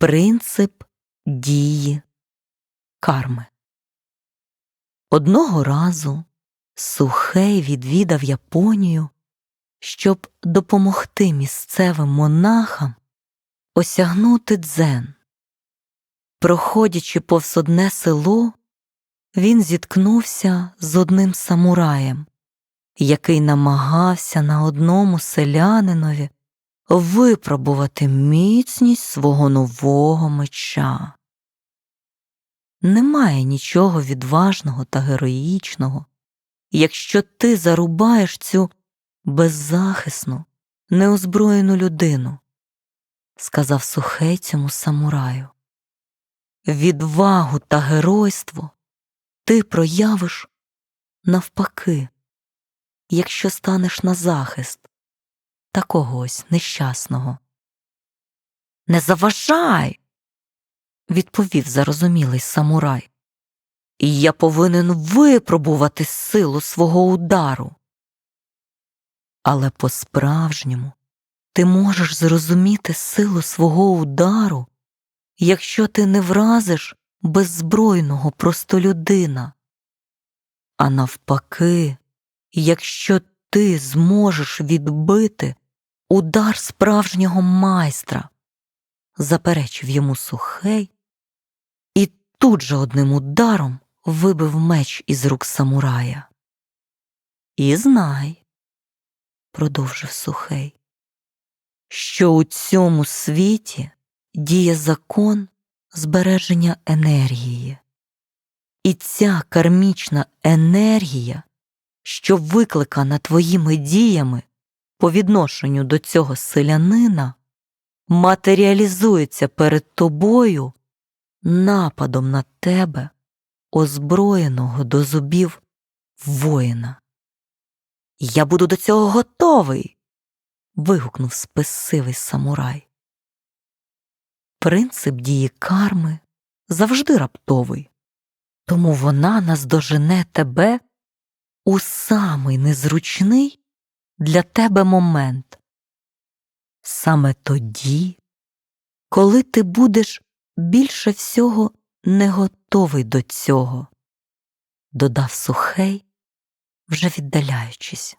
Принцип дії карми. Одного разу Сухей відвідав Японію, щоб допомогти місцевим монахам осягнути дзен. Проходячи повз одне село, він зіткнувся з одним самураєм, який намагався на одному селянинові випробувати міцність свого нового меча. Немає нічого відважного та героїчного, якщо ти зарубаєш цю беззахисну, неозброєну людину, сказав сухей цьому самураю. Відвагу та геройство ти проявиш навпаки, якщо станеш на захист та когось нещасного. Не заважай, відповів зарозумілий самурай. І я повинен випробувати силу свого удару. Але по-справжньому ти можеш зрозуміти силу свого удару, якщо ти не вразиш беззбройного простолюдина. А навпаки, якщо ти зможеш відбити удар справжнього майстра, заперечив йому сухей і тут же одним ударом вибив меч із рук самурая. І знай, продовжив сухей, що у цьому світі діє закон збереження енергії. І ця кармічна енергія, що викликана твоїми діями по відношенню до цього селянина, матеріалізується перед тобою нападом на тебе, озброєного до зубів воїна. Я буду до цього готовий. вигукнув спесивий самурай. Принцип дії карми завжди раптовий, тому вона наздожене тебе у самий незручний для тебе момент. Саме тоді, коли ти будеш більше всього не готовий до цього, додав сухей, вже віддаляючись.